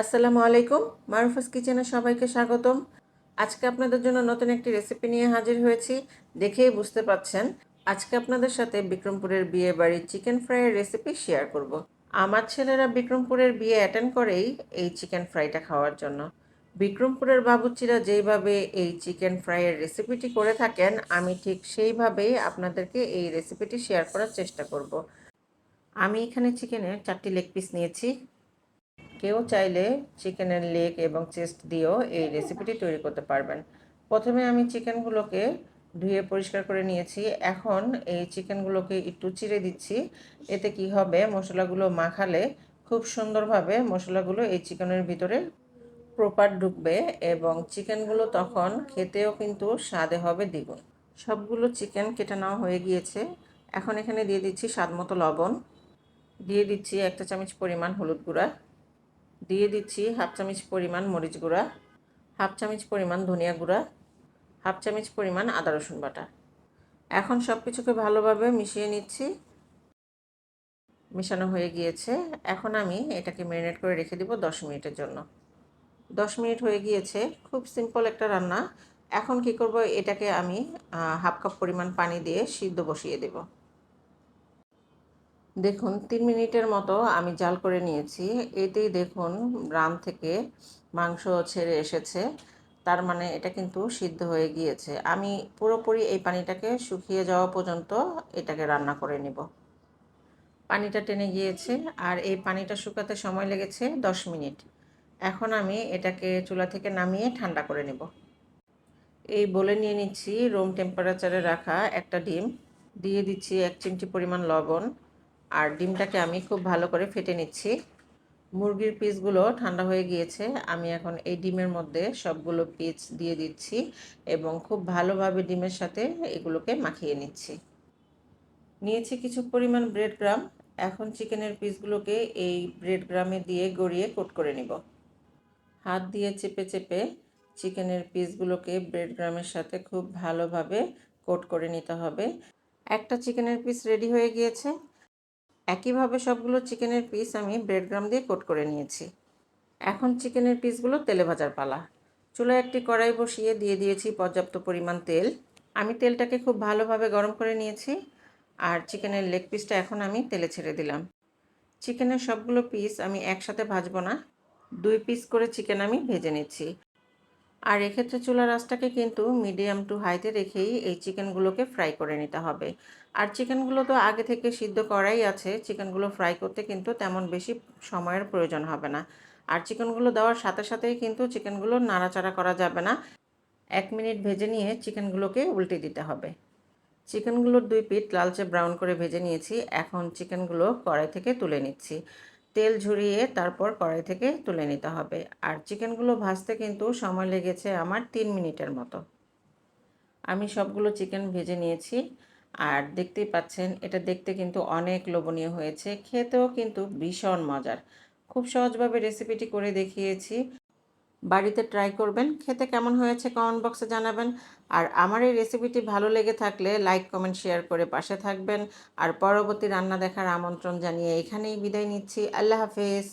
আসসালামু আলাইকুম। মারুফাস কিচেনে সবাইকে স্বাগতম। আজকে আপনাদের জন্য নতুন একটি রেসিপি নিয়ে হাজির হয়েছি, দেখেই বুঝতে পাচ্ছেন। আজকে আপনাদের সাথে বিক্রমপুরের বিয়ে বাড়ির চিকেন ফ্রাইয়ের রেসিপি শেয়ার করব। আমার ছেলেরা বিক্রমপুরের বিয়ে অ্যাটেন্ড করেই এই চিকেন ফ্রাইটা খাওয়ার জন্য। বিক্রমপুরের বাবুচিরা যেইভাবে এই চিকেন ফ্রাইয়ের রেসিপিটি করে থাকেন, আমি ঠিক সেইভাবেই আপনাদেরকে এই রেসিপিটি শেয়ার করার চেষ্টা করব। আমি এখানে চিকেনের চারটি লেগ পিস নিয়েছি। কেউ চাইলে চিকেনের লেগ এবং চেস্ট দিয়েও এই রেসিপিটি তৈরি করতে পারবেন। প্রথমে আমি চিকেনগুলোকে ধুয়ে পরিষ্কার করে নিয়েছি। এখন এই চিকেনগুলোকে একটু চিড়ে দিচ্ছি। এতে কি হবে, মশলাগুলো মাখালে খুব সুন্দরভাবে মশলাগুলো এই চিকেনের ভিতরে প্রপার ঢুকবে এবং চিকেনগুলো তখন খেতেও কিন্তু স্বাদে হবে দ্বিগুণ। সবগুলো চিকেন কেটে নেওয়া হয়ে গিয়েছে। এখন এখানে দিয়ে দিচ্ছি স্বাদ মতো লবণ। দিয়ে দিচ্ছি একটা চামচ পরিমাণ হলুদ গুঁড়া। দিয়ে দিচ্ছি হাফ চামচ পরিমাণ মরিচ গুঁড়া, হাফ চামচ পরিমাণ ধনিয়া গুঁড়া, হাফ চামচ পরিমাণ আদা রসুন বাটা। এখন সব কিছুকে ভালোভাবে মিশিয়ে নিচ্ছি। মেশানো হয়ে গিয়েছে। এখন আমি এটাকে ম্যারিনেট করে রেখে দিব দশ মিনিটের জন্য। দশ মিনিট হয়ে গিয়েছে। খুব সিম্পল একটা রান্না। এখন কি করব? এটাকে আমি হাফ কাপ পরিমাণ পানি দিয়ে সিদ্ধ বসিয়ে দেবো। দেখুন, তিন মিনিটের মতো আমি জাল করে নিয়েছি। এতেই দেখুন, রান থেকে মাংস ছেড়ে এসেছে। তার মানে এটা কিন্তু সিদ্ধ হয়ে গিয়েছে। আমি পুরোপুরি এই পানিটাকে শুকিয়ে যাওয়া পর্যন্ত এটাকে রান্না করে নিব। পানিটা টেনে গিয়েছে, আর এই পানিটা শুকাতে সময় লেগেছে দশ মিনিট। এখন আমি এটাকে চুলা থেকে নামিয়ে ঠান্ডা করে নেব। এই বলে নিয়ে নিচ্ছি, রুম টেম্পারেচারে রাখা একটা ডিম। দিয়ে দিচ্ছি এক চিমটি পরিমাণ লবণ। আর ডিমটাকে আমি খুব ভালো করে ফেটে নিচ্ছি। মুরগির পিসগুলো ঠান্ডা হয়ে গিয়েছে। আমি এখন এই ডিমের মধ্যে সবগুলো পিস দিয়ে দিচ্ছি এবং খুব ভালোভাবে ডিমের সাথে এগুলোকে মাখিয়ে নিচ্ছি। নিয়েছি কিছু পরিমাণ ব্রেড গ্রাম এখন চিকেনের পিসগুলোকে এই ব্রেড গ্রামে দিয়ে গড়িয়ে কোট করে নিব। হাত দিয়ে চেপে চেপে চিকেনের পিসগুলোকে ব্রেড গ্রামের সাথে খুব ভালোভাবে কোট করে নিতে হবে। একটা চিকেনের পিস রেডি হয়ে গিয়েছে। একইভাবে সবগুলো চিকেনের পিস আমি ব্রেড গ্রাম দিয়ে কোট করে নিয়েছি। এখন চিকেনের পিসগুলো তেলে ভাজার পালা। চুলায় একটি কড়াই বসিয়ে দিয়ে দিয়েছি পর্যাপ্ত পরিমাণ তেল। আমি তেলটাকে খুব ভালোভাবে গরম করে নিয়েছি আর চিকেনের লেগ পিসটা এখন আমি তেলে ছেড়ে দিলাম। চিকেনের সবগুলো পিস আমি একসাথে ভাজবো না। দুই পিস করে চিকেন আমি ভেজে নিচ্ছি। আর এক্ষেত্রে চুলার আঁচটাকে কিন্তু মিডিয়াম টু হাইতে রেখেই এই চিকেনগুলোকে ফ্রাই করে নিতে হবে। আর চিকেনগুলো তো আগে থেকে সিদ্ধ করাই আছে, চিকেনগুলো ফ্রাই করতে কিন্তু তেমন বেশি সময়ের প্রয়োজন হবে না। আর চিকেনগুলো দেওয়ার সাথে সাথেই কিন্তু চিকেনগুলো নাড়াচাড়া করা যাবে না। এক মিনিট ভেজে নিয়ে চিকেনগুলোকে উল্টে দিতে হবে। চিকেনগুলোর দুই পিঠ লালচে ব্রাউন করে ভেজে নিয়েছি, এখন চিকেনগুলো কড়াই থেকে তুলে নিচ্ছি। তেল ঝরিয়ে তারপর কড়াই থেকে তুলে নিতে হবে। আর চিকেনগুলো ভাজতে কিন্তু সময় লেগেছে আমার তিন মিনিটের মতো। আমি সবগুলো চিকেন ভেজে নিয়েছি। আর দেখতেই পাচ্ছেন, এটা দেখতে কিন্তু অনেক লোভনীয় হয়েছে। খেতেও কিন্তু ভীষণ মজার। খুব সহজভাবে রেসিপিটি করে দেখিয়েছি। বাড়িতে ট্রাই করবেন, খেতে কেমন হয়েছে কমেন্ট বক্সে জানাবেন। আর আমার এই রেসিপিটি ভালো লেগে থাকলে লাইক কমেন্ট শেয়ার করে পাশে থাকবেন। আর পরবর্তী রান্না দেখার আমন্ত্রণ জানিয়ে এখানেই বিদায় নিচ্ছি। আল্লাহ হাফেজ।